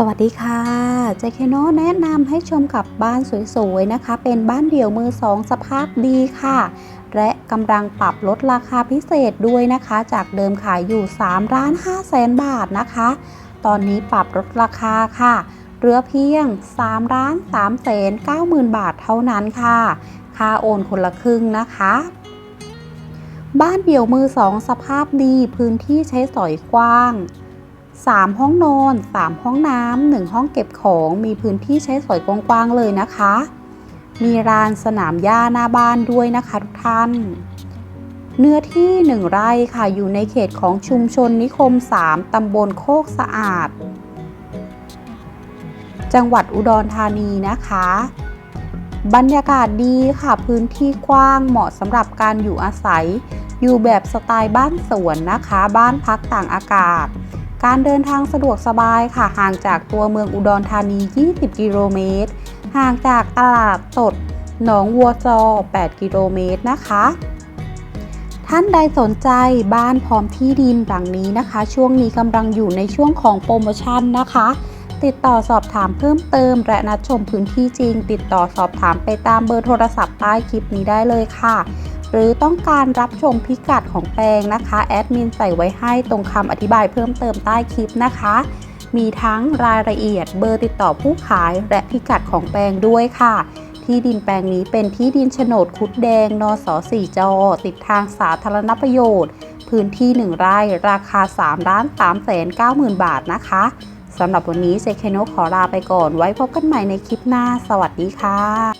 สวัสดีค่ะเจคโนแนะนำให้ชมกับบ้านสวยๆนะคะ เป็นบ้านเดี่ยวมือสองสภาพดีค่ะ และกำลังปรับลดราคาพิเศษด้วยนะคะ จากเดิมขายอยู่3ล้าน5แสนบาทนะคะ ตอนนี้ปรับลดราคาค่ะเหลือเพียง3ล้าน3แสน9หมื่นบาทเท่านั้นค่ะ ค่าโอนคนละครึ่งนะคะ บ้านเดี่ยวมือสองสภาพดีพื้นที่ใช้สอยกว้าง 3 ห้องนอน 3 ห้องน้ำ1ห้องเก็บของ มีพื้นที่ใช้สอยกว้างๆเลยนะคะ มีลานสนามหญ้าหน้าบ้านด้วยนะคะทุกท่าน เนื้อที่ 1 ไร่ค่ะ อยู่ในเขตของชุมชนนิคม 3 ตำบลโคกสะอาด จังหวัดอุดรธานีนะคะ บรรยากาศดีค่ะ พื้นที่กว้างเหมาะสำหรับการอยู่อาศัย อยู่แบบสไตล์บ้านสวนนะคะ บ้านพักต่างอากาศ การเดินทางสะดวกสบายค่ะ ห่างจากตัวเมืองอุดรธานี 20 กิโลเมตร ห่างจากตลาดสดหนองวัวจอ 8 กิโลเมตรนะคะ ท่านใดสนใจบ้านพร้อมที่ดินหลังนี้นะคะ ช่วงนี้กำลังอยู่ในช่วงของโปรโมชั่นนะคะ ติดต่อสอบถามเพิ่มเติม และนัดชมพื้นที่จริง ติดต่อสอบถามไปตามเบอร์โทรศัพท์ใต้คลิปนี้ได้เลยค่ะ หรือต้องการรับชมพิกัดของแปลงนะคะแอดมินใส่ไว้ให้ตรงคำอธิบายเพิ่มเติมใต้คลิปนะคะ มีทั้งรายละเอียดเบอร์ติดต่อผู้ขายและพิกัดของแปลงด้วยค่ะ ที่ดินแปลงนี้เป็นที่ดินโฉนดคุดแดง นส4จอ ติดทางสาธารณประโยชน์ พื้นที่ 1 ไร่ราคา3ล้าน3แสน9หมื่นบาทนะคะสำหรับวันนี้เซเคโนขอลาไปก่อนไว้พบกันใหม่ในคลิปหน้า สวัสดีค่ะ